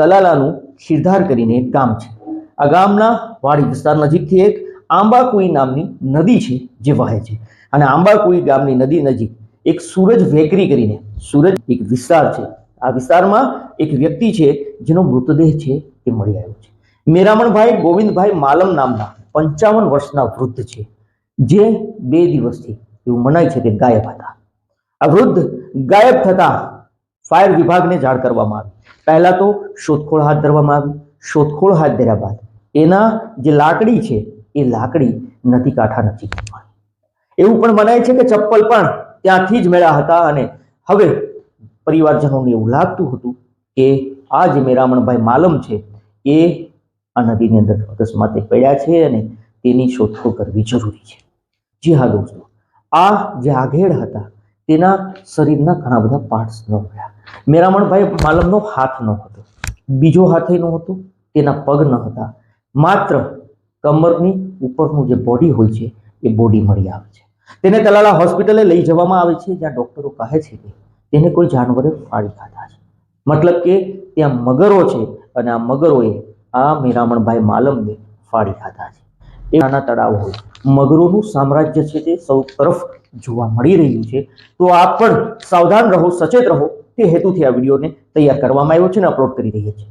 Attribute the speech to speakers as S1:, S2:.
S1: તલાલાનું ખીરધાર કરીને એક ગામ છે. આ ગામના વાડી વિસ્તાર નજીકથી એક આંબાકુઈ નામની નદી છે જે વહે છે. અને આંબાકુઈ ગામની નદી નજીક એક સૂરજ વેકરી કરીને, સૂરજ એક વિસ્તાર છે. આ વિસ્તારમાં એક વ્યક્તિ છે જેનો મૃતદેહ છે તે મળી આવ્યો છે. મેરામણભાઈ ગોવિંદભાઈ માલમ નામના પંચાવન વર્ષના વૃદ્ધ છે, જે બે દિવસથી એવું મનાય છે કે ગાયબ હતા. આ વૃદ્ધ ગાયબ થતા ફાયર વિભાગને જાણ કરવામાં આવી. પહેલાં તો શોધખોળ હાથ ધરવામાં આવી. શોધખોળ હાથ ધર્યા બાદ એના જે લાકડી છે, એ લાકડી નદી કાંઠા નજીક એવું પણ મનાય છે કે ચપ્પલ પણ ત્યાંથી જ મેળા હતા અને હવે પરિવારજનોને એવું લાગતું હતું કે આ જે મેરામણભાઈ માલમ છે, એ આ નદીની અંદર અકસ્માતે પડ્યા છે અને તેની શોધખોળ કરવી જરૂરી છે. જી હા દોસ્તો, આ જે આઘેડ હતા, તેના શરીરના ઘણા બધા પાર્ટ્સ ન મળ્યા મેરામણભાઈ માલમનો હાથ ન હતો, બીજો હાથે ન હતો, તેના પગ ન હતા. માત્ર કમરની ઉપરનું જે બોડી હોય છે, એ બોડી મળી આવે છે. તેને તલાલા હોસ્પિટલે લઈ જવામાં આવે છે, જ્યાં ડોક્ટરો કહે છે કે તેને કોઈ જાનવરે ફાડી ખાધા છે. મતલબ કે ત્યાં મગરો છે અને આ મગરોએ આ મેરામણભાઈ માલમને ફાડી ખાધા છે. એ નાના તળાવ હોય. મગરોનું સામ્રાજ્ય છે તે સૌ તરફ જોવા મળી રહ્યું છે. તો આપ પણ સાવધાન રહો, સચેત રહો. તે હેતુથી આ વિડીયોને તૈયાર કરવામાં આવ્યો છે અને અપલોડ કરી રહ્યા છે.